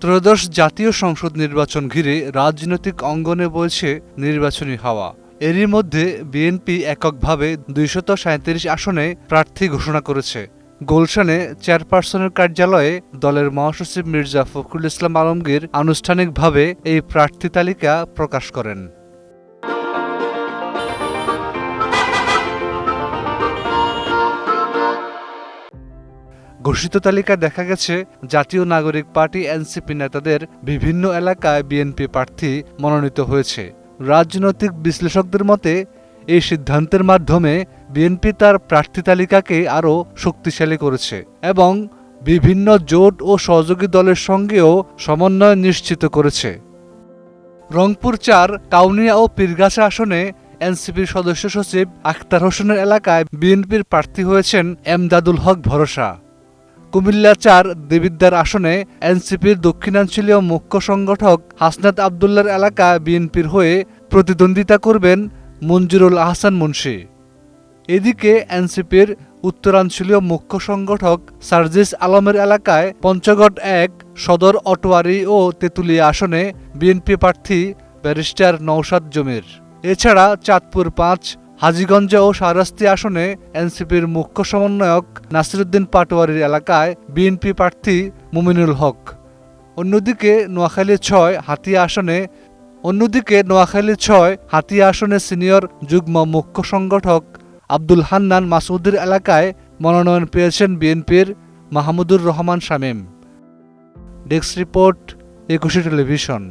ত্রয়োদশ জাতীয় সংসদ নির্বাচন ঘিরে রাজনৈতিক অঙ্গনে বলছে নির্বাচনী হাওয়া। এরই মধ্যে বিএনপি এককভাবে দুইশত সাঁত্রিশ আসনে প্রার্থী ঘোষণা করেছে। গুলশানে চেয়ারপারসনের কার্যালয়ে দলের মহাসচিব মির্জা ফখরুল ইসলাম আলমগীর আনুষ্ঠানিকভাবে এই প্রার্থী তালিকা প্রকাশ করেন। ঘোষিত তালিকায় দেখা গেছে, জাতীয় নাগরিক পার্টি এনসিপি নেতাদের বিভিন্ন এলাকায় বিএনপি প্রার্থী মনোনীত হয়েছে। রাজনৈতিক বিশ্লেষকদের মতে, এই সিদ্ধান্তের মাধ্যমে বিএনপি তার প্রার্থী তালিকাকে আরও শক্তিশালী করেছে এবং বিভিন্ন জোট ও সহযোগী দলের সঙ্গেও সমন্বয় নিশ্চিত করেছে। রংপুর চার, কাউনিয়া ও পীরগাছা আসনে এনসিপির সদস্য সচিব আখতার হোসেনের এলাকায় বিএনপির প্রার্থী হয়েছেন এমদাদুল হক ভরসা। কুমিল্লা চার দেবিদ্দার আসনে এনসিপির দক্ষিণাঞ্চলীয় মুখ্য সংগঠক হাসনাত আবদুল্লার এলাকা বিএনপির হয়ে প্রতিদ্বন্দ্বিতা করবেন মঞ্জুরুল আহসান মুন্সি। এদিকে এনসিপির উত্তরাঞ্চলীয় মুখ্য সংগঠক সার্জিস আলমের এলাকায় পঞ্চগড় এক, সদর অটোয়ারি ও তেঁতুলিয়া আসনে বিএনপি প্রার্থী ব্যারিস্টার নৌসাদ জমির। এছাড়া চাঁদপুর পাঁচ হাজীগঞ্জ ও শাহরাস্তি আসনে এনসিপির মুখ্য সমন্বয়ক নাসিরুদ্দিন পাটোয়ারির এলাকায় বিএনপি প্রার্থী মুমিনুল হক। অন্যদিকে নোয়াখালী ছয় হাতিয়া আসনে, অন্যদিকে নোয়াখালী ছয় হাতিয়া আসনে সিনিয়র যুগ্ম মুখ্য সংগঠক আব্দুল হান্নান মাসুদের এলাকায় মনোনয়ন পেয়েছেন বিএনপির Mahmudur Rahman Shamim. Desk report, Ekushey television.